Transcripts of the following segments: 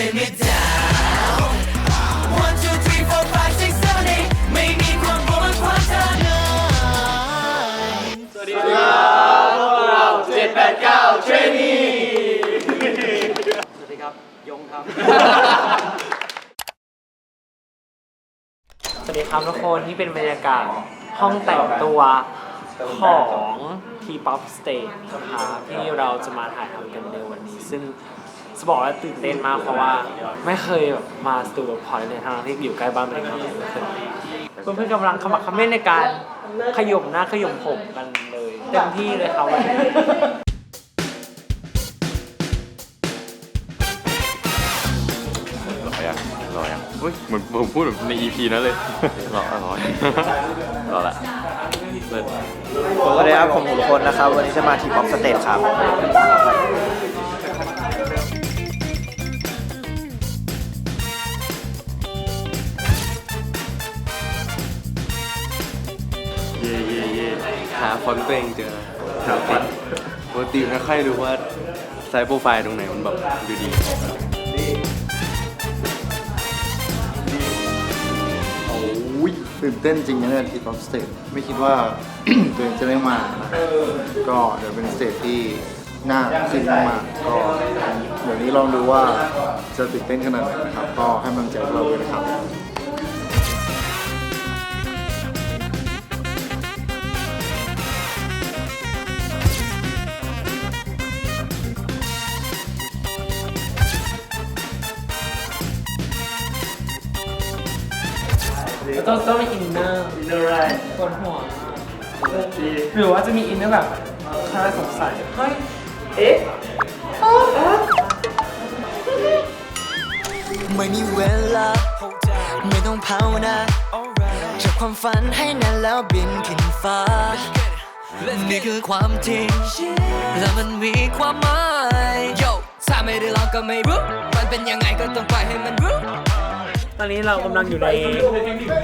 limit down one two three four five six seven eight ไม่มีความกลัวมันความท้าทายสวัสดีครับ ยงครับ สวัสดีครับทุกคนนี่เป็นบรรยากาศห้องแต่งตัวของ T-POP Stage นะคะที่เราจะมาถ่ายทำกันในวันนี้ ซึ่ง จะบอกว่าตื่นเต้นมากเพราะว่าไม่เคยแบบมาสตูดิโอพอยต์เลยทางที่อยู่ใกล้บ้านเป็นครั้งแรกเคยเพื่อนๆกำลังขมักเขม้นในการขยมหน้าขยมผมกันเลยเต็มที่เลยครับวันนี้รอยังอยังเฮ้ยเหมือนผมพูดแบบใน EP นั้นเลยรอรอรอละเลิศสวัสดีครับผมทุกคนนะครับ วันนี้จะมาทีป๊อปสเตจครับ ฟอนต์ตัวเองเจอหาฟอนต์ปกติไม่ค่อยรู้ว่าไซส์โปรไฟล์ตรงไหนมันแบบดูดีโอ้ยตื่นเต้นจริงนะเนี่ยทีป๊อปสเตจไม่คิดว่า ตัวเองจะได้มานะก็เดี๋ยวเป็นสเตจที่น่าขึ้นมากๆก็เดี๋ยวนี้ลองดูว่าจะตื่นเต้นขนาดไหนนะครับ ก็ให้กำลังใจพวกเราด้วยนะครับ ต้องต้องมีอินเนอร์อินเนอร์อะไรปวดหัวหรือว่าจะมีอินเนอร์แบบคลาสงสัยเฮ้ยเอ๊ะ ไม่มีเวลา ไม่ต้องภาวนาจับความฝันให้แน่นแล้วบินขึ้นฟ้า นี่คือความจริง และมันมีความหมายโยถ้าไม่ได้ลองก็ไม่รู้ มันเป็นยังไงก็ต้องปล่อยให้มันรู้ ตอนนี้เรากำลังอยู่ใน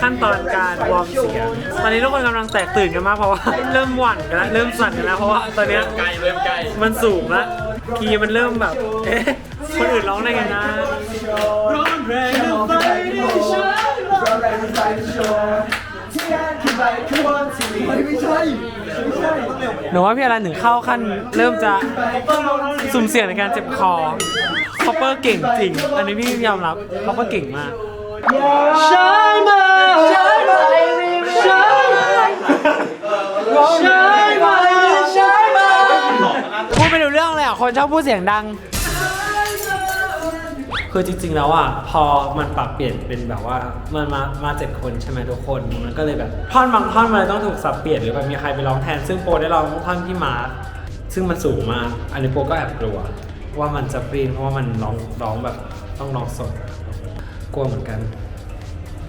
ขั้นตอนการวอร์มเสียง ตอนนี้ทุกคนกำลังแตกตื่นกันมากเพราะว่าเริ่มหวั่นกันแล้วเริ่มสั่นกันแล้วเพราะว่าตอนเนี้ใกล้เริ่มใกล้มันสูงแล้วคีย์มันเริ่มแบบเอ๊ะคนอื่นร้องได้ไงนะร้องแรงไปหนูว่าพี่อรันถึงเข้าขั้นเริ่มจะสุ่มเสี่ยงในการเจ็บคอคอปเปอร์เก่งจริง อันนี้พี่ยอมรับคอปเปอร์เก่งมาก ใช่ไหมใช่ไหมใช่ไหมใช่ไหมใช่ไหมพูดไม่รู้เรื่องเลยอะ คนชอบพูดเสียงดัง คือจริงๆแล้วอะพอมันปรับเปลี่ยนเป็นแบบว่ามันมามาเจ็ดคนใช่ไหมทุกคนมันก็เลยแบบท่อนบางท่อนมันเลยต้องถูกสับเปลี่ยนหรือแบบมีใครไปร้องแทน ซึ่งโปรได้ร้องท่อนที่มาร์คซึ่งมันสูงมากอันนี้โปรก็แอบกลัว ว่ามันจะปรีนเพราะว่ามันร้องร้องแบบต้องร้องสดกลัวเหมือนกัน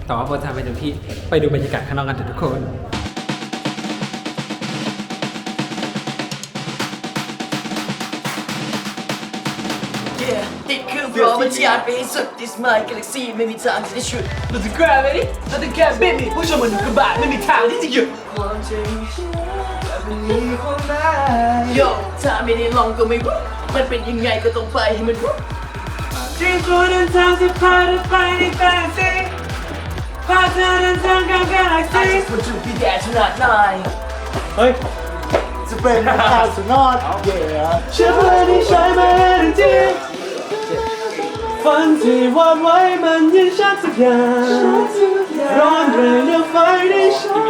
แต่ว่าโปรจะทำไปเต็มที่ไปดูบรรยากาศข้างนอกกันเถอะทุกคน Yeah ติดเครื่องเพราะมันยานไปให้สุด This my galaxy ไม่มีทางที่จะฉุดเราจะ grab it เราจะ grab baby ผู้ชมมันหนุกระบาดไม่มีทางที่จะหยุดความจริงมันมีความหมาย Yo ถ้าไม่ได้ลองก็ไม่รู้มันเป็นยังไงก็ต้องไปให้มันรู้จริงตัวเดินทางจะพาเธอไป กาแล็ก I ซี่ just want to be there tonight night จะเป็นข่าวสุดยอดเย่ฉันเลยที่ใช้มาจริงฝันที่วาดไว้มันยังชัดสักอย่างร้อนแรงยังไฟได้ใช้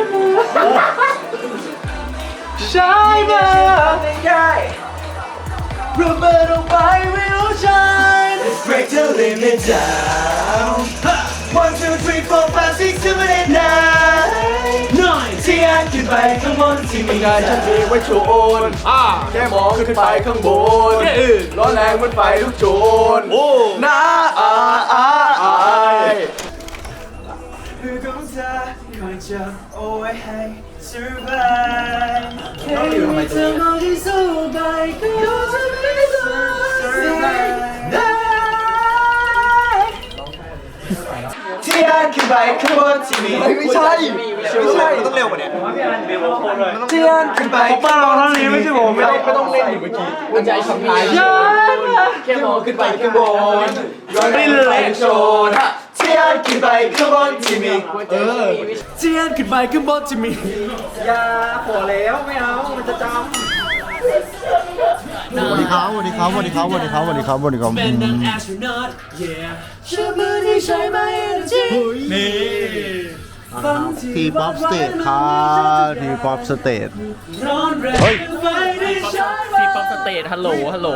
ใช้มา Rubber on fire will shine Break the limit down One, two, three, four, five, six, seven, eight, nine หน่อยที่อันขึ้นไปข้างบนที่มีงานฉันเองไว้โชนแค่มองขึ้นไปข้างบนร้อนแรงเหมันไฟลุกโชนนะอาอาอายมือของเธอคอยจับเอาไว้ให้ survive แค่มีเธอมองที่สู้ไปก็จะไม่ต้อง survive ทียนขึ้นไปข้างบนที่มีไม่ใช่ ไม่ใช่ต้องเร็วกว่านี้เทียนขึ้นไปป้าเราเท่านี้ไม่ใช่ผมไม่ต้องไม่ต้องเล่นอยู่เมื่อกี้หัวใจฉันมีแค่มองขึ้นไปข้างบนไม่เลยโชนเทียนขึ้นไปข้างบนที่มีเออเทียนขึ้นไปข้างบนที่มี สวัสดีครับสวัสดีครับสวัสดีครับสวัสดีครับสวัสดีครับสวัสดีครับอืมทีป๊อปสเตทครับทีป๊อปสเตทเฮ้ยทีป๊อปสเตทฮัลโหลฮัลโหล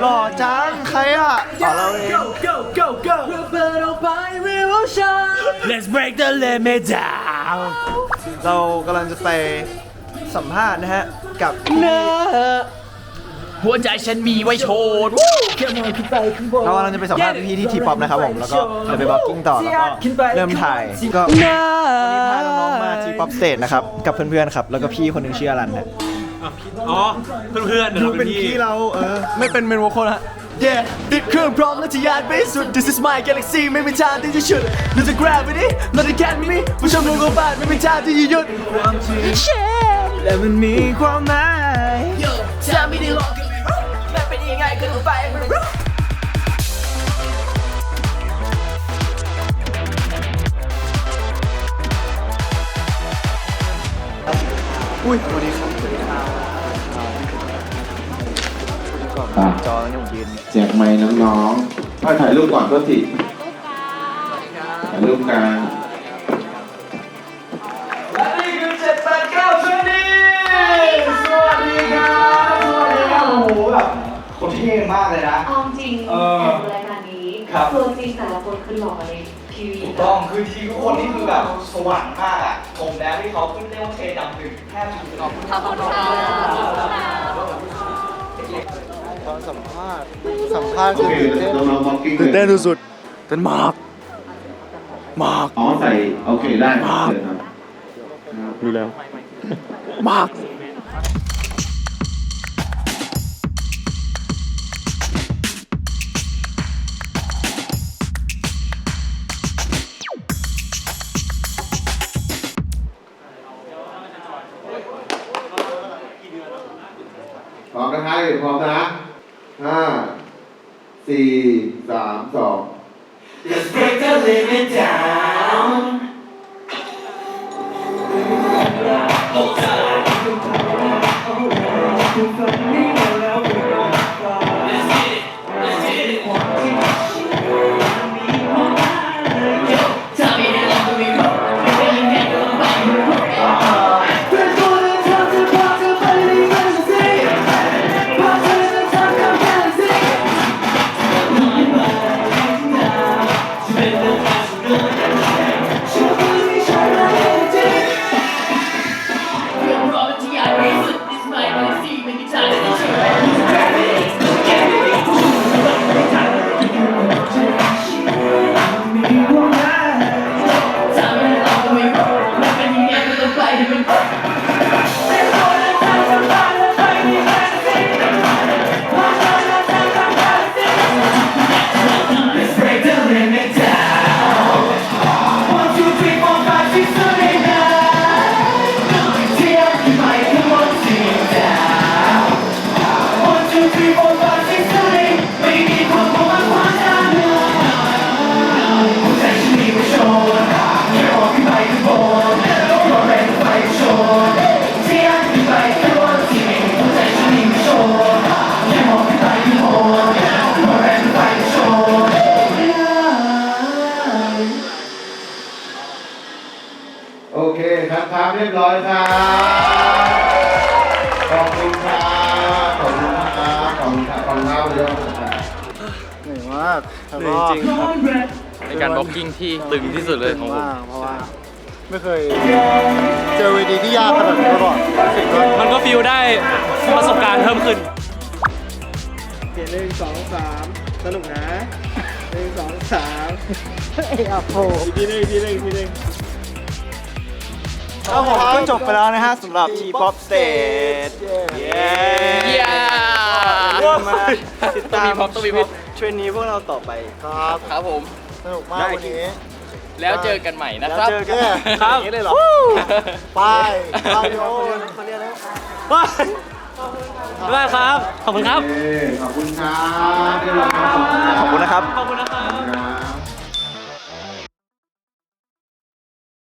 หล่อจังใครอะอ๋อเราเอง Let's break the limit down เรากำลังจะไปสัมภาษณ์นะฮะ กับหัวใจฉันมีไว้โชว์เรากำลังจะไปสัมภาษณ์พี่ที่ทีป๊อปนะครับผมแล้วก็จะไปบล็อกกิ้งต่อแล้วก็เริ่มถ่ายก็วันนี้พาน้องๆมาทีป๊อปสเตจนะครับกับเพื่อนๆครับแล้วก็พี่คนหนึ่งชื่ออลันนะอ๋อ เพื่อนๆเดี๋ยวเราเป็นพี่เออไม่เป็นเมนโวคอลฮะ Yeah ติดเครื่องพร้อมและทะยานไปสุด This is my galaxy ไม่มีทางที่จะฉุดเราจะ gravity เราจะ can me ผู้ชมลงกบาทไม่มีทางที่จะหยุด และมันมีความหมายถ้าไม่ได้ลองกันมันเป็นยังไงก็ต้องไปอุ้ยสวัสดีครับสวัสดีครับก่อนจอแล้วเนี่ยผมยืนแจกไม้น้องๆถ้าถ่ายรูปก่อนก็ติถ่ายรูปกลางนี่ ท่มากเลยนะ เอาจริงเออแข่งรายการนี้ครับ ตัวจริงแต่ละคนคือหล่อในทีวีถูกต้องคือทีมทุกคนนี่คือแบบสว่างมากอะชมแล้วที่เขาขึ้นเรียกว่าเทดำหนึ่งแทบจะขอบคุณครับตอนสัมภาษณ์สัมภาษณ์โอเคน้องๆ walking ตื่นเต้นสุดๆเต้นมากมาก อ๋อใส่ โอเค ได้ครับเชิญครับดูแล้ว มาก สี่สามสองร โอเคครับครับเรียบร้อยครับขอบคุณครับขอบคุณครับขอบคุณครับขอบคุณครับเยอะครับเหนื่อยมากแล้วก็จริงครับในการบล็อกกิ้งที่ตึงที่สุดเลยของผม เพราะ ไม่เคยเจอเวทีที่ยากขนาดนี้มาก่อนรู้สึกว่ามันก็ฟิลได้ประสบการณ์เพิ่มขึ้นหนึ่งสองสามสนุกนะหนึ่งสองสามอีกทีหนึงอีกทีหนึงอีกทีหนึง ครับผมก็จบไปแล้วนะฮะสำหรับ T-pop stage เย้เย้มาติดตามต้องมีพร็อพต้องมีพร็อพเทรนนี้พวกเราต่อไป ครับ ครับผม สนุกมากวันนี้ แล้วเจอกันใหม่นะแล้วครับ เจอกันครับอย่างนี้เลยเหรอ ไปไปโยนเขาเรียกแล้วได้ครับ ขอบคุณครับโอเคขอบคุณครับที่เรามาสอนขอบคุณนะครับ ขอบคุณนะครับ